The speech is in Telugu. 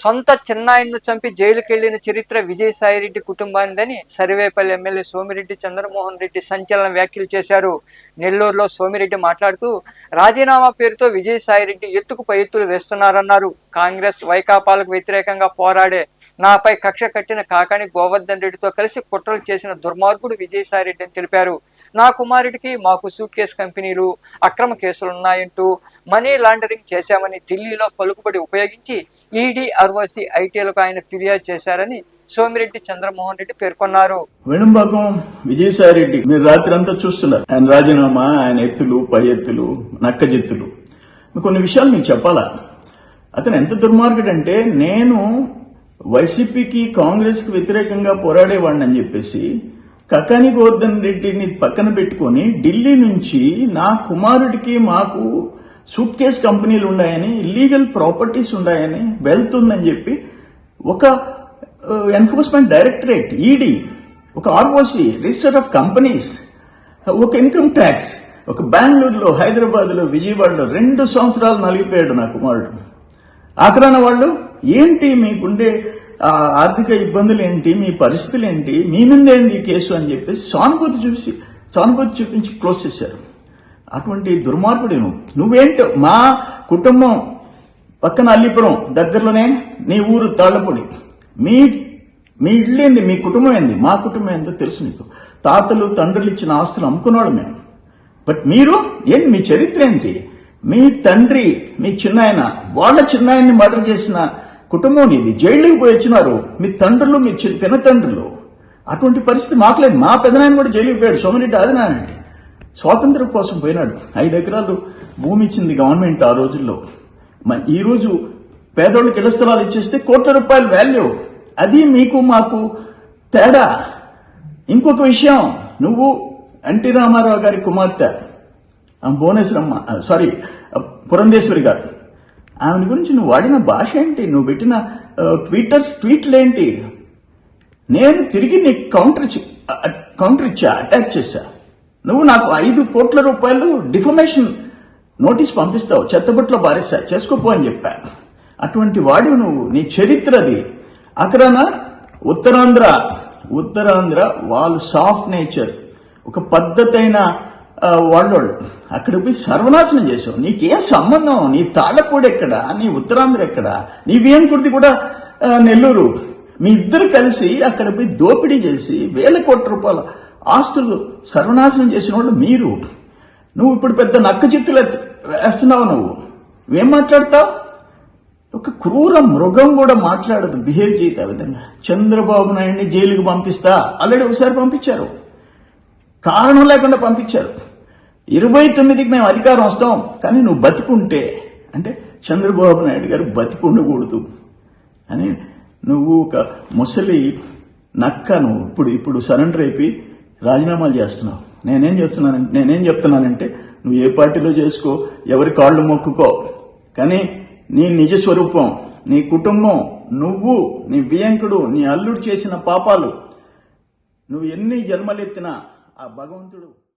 సొంత చిన్నాయన్ను చంపి జైలుకెళ్ళిన చరిత్ర విజయసాయిరెడ్డి కుటుంబానిదని సర్వేపల్లి ఎమ్మెల్యే సోమిరెడ్డి చంద్రమోహన్ రెడ్డి సంచలన వ్యాఖ్యలు చేశారు. నెల్లూరులో సోమిరెడ్డి మాట్లాడుతూ రాజీనామా పేరుతో విజయసాయిరెడ్డి ఎత్తుకు పై ఎత్తులు వేస్తున్నారన్నారు. కాంగ్రెస్ వైకాపాలకు వ్యతిరేకంగా పోరాడే నాపై కక్ష కట్టిన కాకాని గోవర్ధన్ రెడ్డితో కలిసి కుట్రలు చేసిన దుర్మార్గుడు విజయసాయిరెడ్డి అని తెలిపారు. నా కుమారుడికి మాకు సూట్ కేసు కంపెనీలు అక్రమ కేసులు ఉన్నాయంటూ మనీ లాండరింగ్ చేశామని ఢిల్లీలో పలుకుబడి ఉపయోగించి ఈడీ ఆర్ఓసి ఐటీలకు ఆయన ఫిర్యాదు చేశారని సోమిరెడ్డి చంద్రమోహన్ రెడ్డి పేర్కొన్నారు. వెణుంబాకం విజయసాయిరెడ్డి మీరు రాత్రి అంతా చూస్తున్నారు. ఆయన రాజీనామా ఆయన ఎత్తులు పై ఎత్తులు నక్కజెత్తులు. కొన్ని విషయాలు మీకు చెప్పాలా? అతను ఎంత దుర్మార్గుడంటే నేను వైసీపీకి కాంగ్రెస్కి వ్యతిరేకంగా పోరాడేవాడిని అని చెప్పేసి కకాని గోవర్ధన్ రెడ్డిని పక్కన పెట్టుకొని ఢిల్లీ నుంచి నా కుమారుడికి మాకు సూట్ కేస్ కంపెనీలు ఉన్నాయని ఇల్లీగల్ ప్రాపర్టీస్ ఉన్నాయని వెల్త్ ఉందని చెప్పి ఒక ఎన్ఫోర్స్మెంట్ డైరెక్టరేట్ ఈడీ ఒక ఆర్ఓసి రిజిస్టర్ ఆఫ్ కంపెనీస్ ఒక ఇన్కమ్ ట్యాక్స్ ఒక బెంగళూరులో హైదరాబాద్లో విజయవాడలో రెండు సంవత్సరాలు నలిగిపోయాడు నా కుమారుడు. ఆఖరాన వాళ్ళు ఏంటి మీకుండే ఆ ఆర్థిక ఇబ్బందులు ఏంటి మీ పరిస్థితులు ఏంటి మీ మీద ఏంటి ఈ కేసు అని చెప్పేసి సానుభూతి చూసి సానుభూతి చూపించి క్లోజ్ చేశారు. అటువంటి దుర్మార్గుడు నువ్వు. నువ్వేంటో? మా కుటుంబం పక్కన అల్లిపురం దగ్గరలోనే నీ ఊరు తాళ్ళపొడి. మీ మీ ఇల్లు ఏంది? మీ కుటుంబం ఏంది? మా కుటుంబం ఏందో తెలుసు నీకు. తాతలు తండ్రులు ఇచ్చిన ఆస్తులు అమ్ముకున్నాడు మేము బట్ మీరు ఏంటి మీ చరిత్ర ఏంటి? మీ తండ్రి మీ చిన్నాయన వాళ్ళ చిన్నాయన్ని మర్డర్ చేసిన కుటుంబం ఇది జైలుకి పోయి వచ్చినారు. మీ తండ్రులు మీ చిన్న పిన్న తండ్రులు. అటువంటి పరిస్థితి మాకు లేదు మా పెదనాయన కూడా జైలుకి పోయాడు. సోమిరెడ్డి ఆదినానండి స్వాతంత్రం కోసం పోయినాడు. ఐదు ఎకరాలు భూమి ఇచ్చింది గవర్నమెంట్ ఆ రోజుల్లో. మరి ఈ రోజు పేదోళ్ళకి ఇళ్ళ స్థలాలు ఇచ్చేస్తే కోట్ల రూపాయల వాల్యూ అది మీకు మాకు తేడా. ఇంకొక విషయం. నువ్వు ఎన్టీ రామారావు గారి కుమార్తె. భువనేశ్వరమ్మ సారీ పురంధేశ్వరి గారు. ఆమె గురించి నువ్వు వాడిన భాష ఏంటి? నువ్వు పెట్టిన ట్వీటర్స్ ట్వీట్లు ఏంటి? నేను తిరిగి నీకు కౌంటర్ కౌంటర్ ఇచ్చా అటాక్ చేశా. నువ్వు నాకు ఐదు కోట్ల రూపాయలు డిఫమేషన్ నోటీస్ పంపిస్తావు చెత్తబుట్లో బారేసా చేసుకోపో అని చెప్పా. అటువంటి వాడు నువ్వు నీ చరిత్రది. అక్కడన ఉత్తరాంధ్ర. ఉత్తరాంధ్ర వాళ్ళు సాఫ్ట్ నేచర్ ఒక పద్ధతైన వాళ్ళోళ్ళు అక్కడికి పోయి సర్వనాశనం చేసావు నీకేం సంబంధం? నీ తాళ్ళపూడి ఎక్కడ? నీ ఉత్తరాంధ్ర ఎక్కడ? నీ కుర్తి కూడా నెల్లూరు. మీ ఇద్దరు కలిసి అక్కడ పోయి దోపిడీ చేసి వేల కోట్ల రూపాయల ఆస్తులు సర్వనాశనం చేసిన వాళ్ళు మీరు. నువ్వు ఇప్పుడు పెద్ద నక్క చిత్తులు వేస్తున్నావు నువ్వు. ఏం మాట్లాడతావు? ఒక క్రూర మృగం కూడా మాట్లాడదు. బిహేవ్ చేయదు ఆ విధంగా. చంద్రబాబు నాయుడిని జైలుకి పంపిస్తా. ఆల్రెడీ ఒకసారి పంపించారు. కారణం లేకుండా పంపించారు. ఇరవై తొమ్మిదికి మేము అధికారం వస్తాం కానీ నువ్వు బతికుంటే అంటే చంద్రబాబు నాయుడు గారు బతుకుండకూడదు అని నువ్వు ఒక ముసలి నక్క నువ్వు ఇప్పుడు ఇప్పుడు సరెండర్ అయిపోయి రాజీనామాలు చేస్తున్నావు. నేనేం చేస్తున్నాను నేనేం చెప్తున్నానంటే నువ్వు ఏ పార్టీలో చేసుకో ఎవరి కాళ్ళు మొక్కుకో. కానీ నీ నిజ స్వరూపం నీ కుటుంబం నువ్వు నీ వియంకుడు నీ అల్లుడు చేసిన పాపాలు నువ్వు ఎన్ని జన్మలెత్తినా ఆ భగవంతుడు